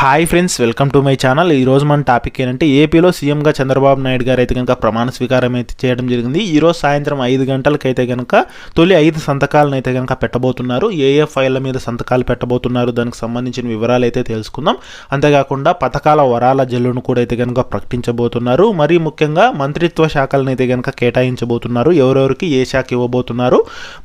Hi friends welcome to my channel ఈ రోజు మన టాపిక్ ఏంటంటే ఏపీలో సీఎంగా చంద్రబాబు నాయుడు గారు అయితే కనుక ప్రమాణ స్వీకారం అయితే చేయడం జరిగింది. ఈ రోజు సాయంత్రం ఐదు గంటలకైతే కనుక తొలి ఐదు సంతకాలను అయితే కనుక పెట్టబోతున్నారు. ఏ ఏ ఫైళ్ళ మీద సంతకాలు పెట్టబోతున్నారు దానికి సంబంధించిన వివరాలు అయితే తెలుసుకుందాం. అంతేకాకుండా పథకాల వరాల జల్లును కూడా అయితే కనుక ప్రకటించబోతున్నారు. మరీ ముఖ్యంగా మంత్రిత్వ శాఖలను అయితే కనుక కేటాయించబోతున్నారు. ఎవరెవరికి ఏ శాఖ ఇవ్వబోతున్నారు?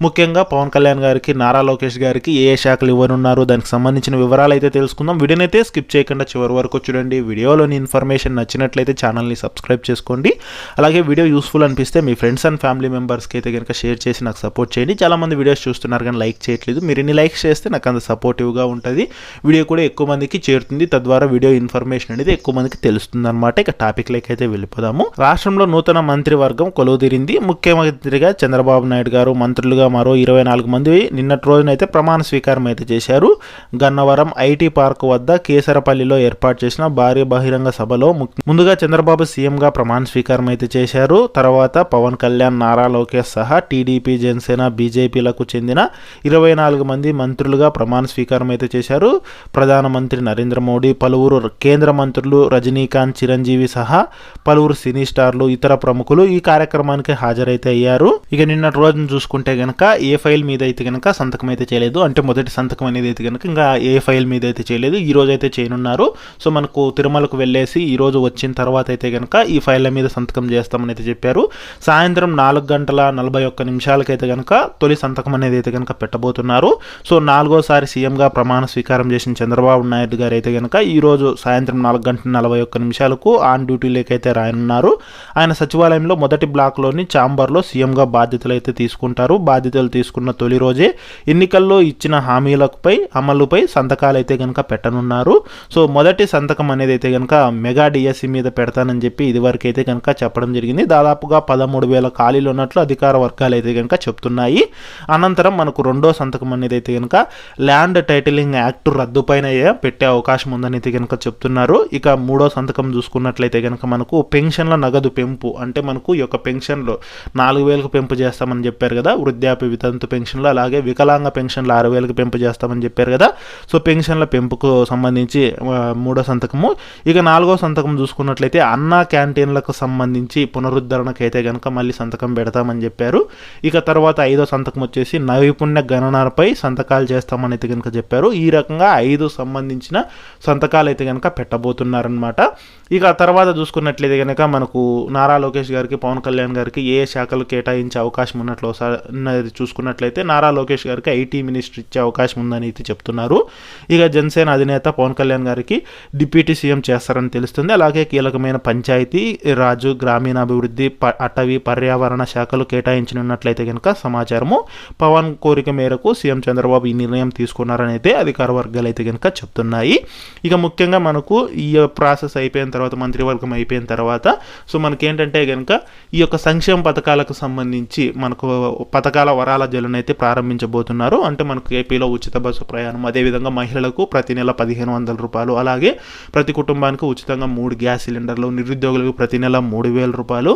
ముఖ్యంగా పవన్ కళ్యాణ్ గారికి నారా లోకేష్ గారికి ఏ ఏ శాఖలు ఇవ్వనున్నారు? దానికి సంబంధించిన వివరాలు అయితే తెలుసుకుందాం. వీడినైతే స్కిప్ చేయకుండా చివరి వరకు చూడండి. వీడియోలోని ఇన్ఫర్మేషన్ నచ్చినట్లయితే ఛానల్ని సబ్స్క్రైబ్ చేసుకోండి. అలాగే వీడియో యూస్ఫుల్ అనిపిస్తే మీ ఫ్రెండ్స్ అండ్ ఫ్యామిలీ మెంబర్స్కి అయితే కనుక షేర్ చేసి నాకు సపోర్ట్ చేయండి. చాలామంది వీడియోస్ చూస్తున్నారు కానీ లైక్ చేయట్లేదు. మీరు ఎన్ని లైక్స్ చేస్తే నాకు అంత సపోర్టివ్గా ఉంటుంది. వీడియో కూడా ఎక్కువ మందికి చేరుతుంది. తద్వారా వీడియో ఇన్ఫర్మేషన్ అనేది ఎక్కువ మందికి తెలుస్తుంది అనమాట ఇక టాపిక్ లైక్ అయితే వెళ్ళిపోదాము. రాష్ట్రంలో నూతన మంత్రివర్గం కొలువుదీరింది. ముఖ్యమంత్రిగా చంద్రబాబు నాయుడు గారు మంత్రులుగా మరో ఇరవై నాలుగు మంది నిన్నటి రోజునైతే ప్రమాణ స్వీకారం అయితే చేశారు. గన్నవరం ఐటీ పార్క్ వద్ద కేసర్ కేసరపల్లిలో ఏర్పాటు చేసిన భారీ బహిరంగ సభలో ముందుగా చంద్రబాబు సీఎంగా ప్రమాణ స్వీకారం అయితే చేశారు. తర్వాత పవన్ కళ్యాణ్ నారా లోకేష్ సహా టీడీపీ జనసేన బీజేపీలకు చెందిన ఇరవై నాలుగు మంది మంత్రులుగా ప్రమాణ స్వీకారం అయితే చేశారు. ప్రధానమంత్రి నరేంద్ర మోడీ పలువురు కేంద్ర మంత్రులు రజనీకాంత్ చిరంజీవి సహా పలువురు సినీ స్టార్లు ఇతర ప్రముఖులు ఈ కార్యక్రమానికి హాజరైతే అయ్యారు. ఇక నిన్నటి రోజును చూసుకుంటే గనక ఏ ఫైల్ మీద అయితే గనక సంతకం అయితే చేయలేదు. అంటే మొదటి సంతకం అనేది అయితే గనక ఇంకా ఏ ఫైల్ మీద అయితే చేయలేదు. ఈ రోజు అయితే చేయనున్నారు. సో మనకు తిరుమలకు వెళ్ళేసి ఈరోజు వచ్చిన తర్వాత అయితే కనుక ఈ ఫైళ్ళ మీద సంతకం చేస్తామని అయితే చెప్పారు. సాయంత్రం నాలుగు గంటల నలభై ఒక్క నిమిషాలకైతే కనుక తొలి సంతకం అనేది అయితే కనుక పెట్టబోతున్నారు. సో నాలుగోసారి సీఎంగా ప్రమాణ స్వీకారం చేసిన చంద్రబాబు నాయుడు గారు అయితే కనుక ఈరోజు సాయంత్రం నాలుగు గంటల నలభై ఒక్క నిమిషాలకు ఆన్ డ్యూటీలోకి అయితే రాయనున్నారు ఆయన సచివాలయంలో మొదటి బ్లాక్లోని ఛాంబర్లో సీఎంగా బాధ్యతలు అయితే తీసుకుంటారు. బాధ్యతలు తీసుకున్న తొలి రోజే ఎన్నికల్లో ఇచ్చిన హామీలపై అమలుపై సంతకాలు అయితే కనుక పెట్టనున్నారు. సో మొదటి సంతకం అనేది అయితే కనుక మెగా డిఎస్సి మీద పెడతానని చెప్పి ఇదివరకు అయితే కనుక చెప్పడం జరిగింది. దాదాపుగా పదమూడు వేల ఖాళీలు ఉన్నట్లు అధికార వర్గాలు అయితే కనుక చెప్తున్నాయి. అనంతరం మనకు రెండో సంతకం అనేది అయితే కనుక ల్యాండ్ టైటిలింగ్ యాక్ట్ రద్దు పైన పెట్టే అవకాశం ఉందని అయితే కనుక చెప్తున్నారు. ఇక మూడో సంతకం చూసుకున్నట్లయితే కనుక మనకు పెన్షన్ల నగదు పెంపు అంటే మనకు ఈ యొక్క పెన్షన్లు నాలుగు వేలకు పెంపు చేస్తామని చెప్పారు కదా. వృద్ధాప్య వితంతు పెన్షన్లు అలాగే వికలాంగ పెన్షన్లు ఆరు వేలకు పెంపు చేస్తామని చెప్పారు కదా. సో పెన్షన్ల పెంపుకు సంబంధించి మూడో సంతకము. ఇక నాలుగో సంతకం చూసుకున్నట్లయితే అన్నా క్యాంటీన్లకు సంబంధించి పునరుద్ధరణకు అయితే కనుక మళ్ళీ సంతకం పెడతామని చెప్పారు. ఇక తర్వాత ఐదో సంతకం వచ్చేసి నైపుణ్య గణనపై సంతకాలు చేస్తామని అయితే కనుక చెప్పారు. ఈ రకంగా ఐదు సంబంధించిన సంతకాలు అయితే కనుక పెట్టబోతున్నారనమాట ఇక తర్వాత చూసుకున్నట్లయితే కనుక మనకు నారా లోకేష్ గారికి పవన్ కళ్యాణ్ గారికి ఏ శాఖలు కేటాయించే అవకాశం ఉన్నట్లు ఒకసారి చూసుకున్నట్లయితే నారా లోకేష్ గారికి ఐటీ మినిస్టర్ ఇచ్చే అవకాశం ఉందని అయితే చెప్తున్నారు. ఇక జనసేన అధినేత పవన్ కళ్యాణ్ గారికి డిప్యూటీ సీఎం చేస్తారని తెలుస్తుంది. అలాగే కీలకమైన పంచాయతీ రాజు గ్రామీణాభివృద్ధి ప- అటవీ పర్యావరణ శాఖలు కేటాయించనున్నట్లయితే కనుక సమాచారము పవన్ కోరిక మేరకు సీఎం చంద్రబాబు ఈ నిర్ణయం తీసుకున్నారని అయితే అధికార వర్గాలు అయితే కనుక చెప్తున్నాయి. ఇక ముఖ్యంగా మనకు ఈ ప్రాసెస్ అయిపోయిన తర్వాత మంత్రివర్గం అయిపోయిన తర్వాత సో మనకేంటంటే కనుక ఈ యొక్క సంక్షేమ పథకాలకు సంబంధించి మనకు పథకాల వరాల జలను అయితే ప్రారంభించబోతున్నారు. అంటే మనకు ఏపీలో ఉచిత బస్సు ప్రయాణం అదేవిధంగా మహిళలకు ప్రతి నెల పదిహేను వందల రూపాయలు. అలాగే ప్రతి కుటుంబానికి ఉచితంగా మూడు గ్యాస్ సిలిండర్లు నిరుద్యోగులకు ప్రతి నెల మూడు వేల రూపాయలు.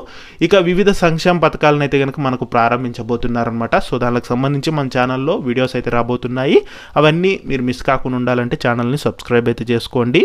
ఇక వివిధ సంక్షేమ పథకాలను అయితే కనుక మనకు ప్రారంభించబోతున్నారనమాట సో దానికి సంబంధించి మన ఛానల్లో వీడియోస్ అయితే రాబోతున్నాయి. అవన్నీ మీరు మిస్ కాకుండా ఉండాలంటే ఛానల్ని సబ్స్క్రైబ్ అయితే చేసుకోండి.